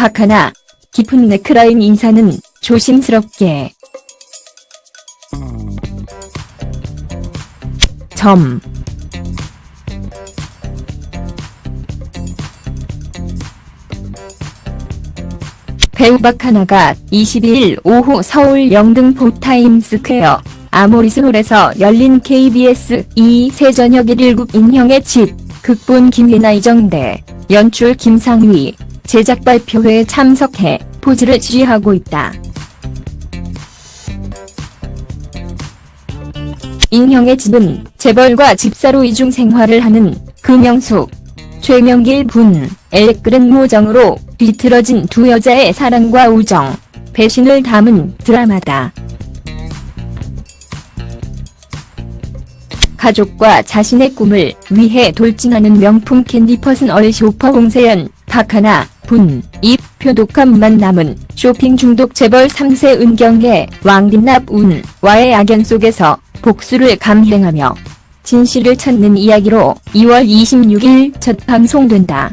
박하나. 깊은 네크라인 인사는 조심스럽게. 점. 배우 박하나가 22일 오후 서울 영등포 타임스퀘어 아모리스홀에서 열린 KBS 2세 저녁 119 인형의 집 극본 김예나 이정대 연출 김상휘 제작 발표회에 참석해 포즈를 취하고 있다. 인형의 집은 재벌과 집사로 이중 생활을 하는 금영숙, 최명길 분, 엘레끄른 모정으로 비틀어진 두 여자의 사랑과 우정, 배신을 담은 드라마다. 가족과 자신의 꿈을 위해 돌진하는 명품 캔디 퍼스널 쇼퍼 홍세연, 박하나, 분, 입, 표독함만 남은 쇼핑 중독 재벌 3세 은경의 왕빈납 운와의 악연 속에서 복수를 감행하며 진실을 찾는 이야기로 2월 26일 첫 방송된다.